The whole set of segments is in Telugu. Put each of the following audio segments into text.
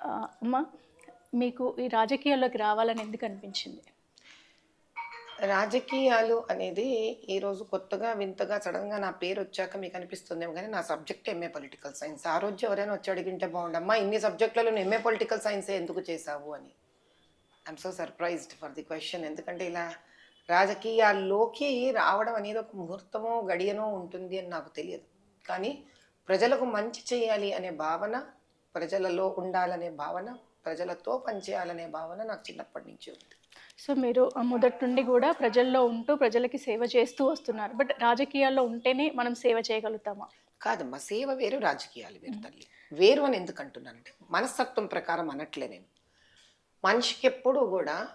అమ్మ మీకు ఈ రాజకీయాల్లోకి రావాలని ఎందుకు అనిపించింది? రాజకీయాలు అనేది ఈరోజు కొత్తగా వింతగా సడన్గా నా పేరు వచ్చాక మీకు అనిపిస్తుందేమో కానీ నా సబ్జెక్ట్ ఎంఏ పొలిటికల్ సైన్స్ ఆ రోజు ఎవరైనా వచ్చి అడిగింటే బాగుండమ్మా ఇన్ని సబ్జెక్టులలో ఎంఏ పొలిటికల్ సైన్సే ఎందుకు చేసావు అని. I'm so surprised for the question ఎందుకంటే ఇలా రాజకీయాల్లోకి రావడం అనేది ఒక ముహూర్తమో గడియనో ఉంటుంది అని నాకు తెలియదు. కానీ ప్రజలకు మంచి చేయాలి అనే భావన ప్రజలలో ఉండాలనే భావన ప్రజలతో పనిచేయాలనే భావన నాకు చిన్నప్పటి నుంచి ఉంది. సో మీరు మొదటి నుండి కూడా ప్రజల్లో ఉంటూ ప్రజలకి సేవ చేస్తూ వస్తున్నారు. బట్ రాజకీయాల్లో ఉంటేనే మనం సేవ చేయగలుగుతామా? కాదమ్మా సేవ వేరు రాజకీయాలు వేరు తల్లి. వేరు అని ఎందుకు అంటున్నానంటే మనస్తత్వం ప్రకారం అనట్లే నేను. మనిషికి ఎప్పుడూ కూడా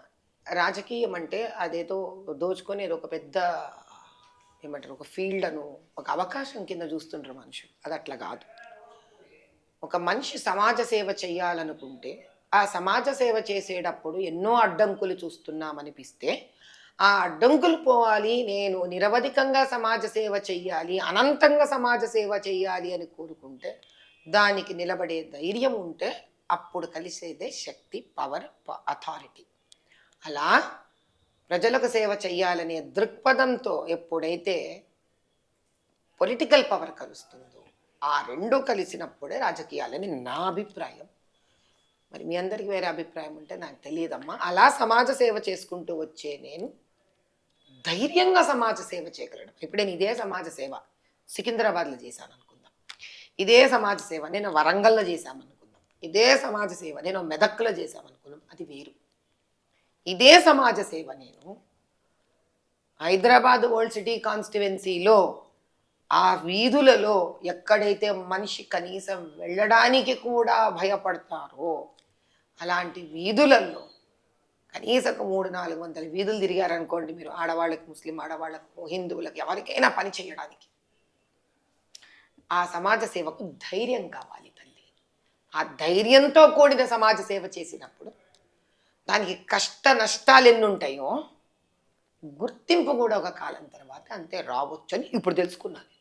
రాజకీయం అంటే అదేదో దోచుకొని ఒక పెద్ద ఏమంటారు ఒక ఫీల్డ్ అను ఒక అవకాశం కింద చూస్తుంటారు మనుషులు. అది అట్లా కాదు. ఒక మనిషి సమాజ సేవ చేయాలనుకుంటే ఆ సమాజ సేవ చేసేటప్పుడు ఎన్నో అడ్డంకులు చూస్తున్నామనిపిస్తే ఆ అడ్డంకులు పోవాలి నేను నిరవధికంగా సమాజ సేవ చెయ్యాలి అనంతంగా సమాజ సేవ చెయ్యాలి అని కోరుకుంటే దానికి నిలబడే ధైర్యం ఉంటే అప్పుడు కలిసేదే శక్తి పవర్ అథారిటీ అలా ప్రజలకు సేవ చెయ్యాలనే దృక్పథంతో ఎప్పుడైతే పొలిటికల్ పవర్ కలుస్తుంది ఆ రెండు కలిసినప్పుడే రాజకీయాలని నా అభిప్రాయం. మరి మీ అందరికీ వేరే అభిప్రాయం ఉంటే నాకు తెలియదమ్మా. అలా సమాజ సేవ చేసుకుంటూ వచ్చే నేను ధైర్యంగా సమాజ సేవ చేయగలను. ఇప్పుడు నేను ఇదే సమాజ సేవ సికింద్రాబాద్లో చేశాను అనుకుందాం. ఇదే సమాజ సేవ నేను వరంగల్లో చేశామనుకుందాం ఇదే సమాజ సేవ నేను మెదక్లో చేశామనుకున్నాం అది వేరు. ఇదే సమాజ సేవ నేను హైదరాబాద్ ఓల్డ్ సిటీ కాన్స్టిట్యువెన్సీలో ఆ వీధులలో ఎక్కడైతే మనిషి కనీసం వెళ్ళడానికి కూడా భయపడతారో అలాంటి వీధులలో కనీసం మూడు నాలుగు వందల వీధులు తిరిగారనుకోండి మీరు ఆడవాళ్ళకి ముస్లిం ఆడవాళ్ళకు హిందువులకు ఎవరికైనా పని చేయడానికి. ఆ సమాజ సేవకు ధైర్యం కావాలి తల్లి. ఆ ధైర్యంతో కూడిన సమాజ సేవ చేసినప్పుడు దానికి కష్ట నష్టాలు ఎన్ని ఉంటాయో గుర్తింపు కూడా ఒక కాలం తర్వాత అంతే రావచ్చు అని ఇప్పుడు తెలుసుకున్నాను.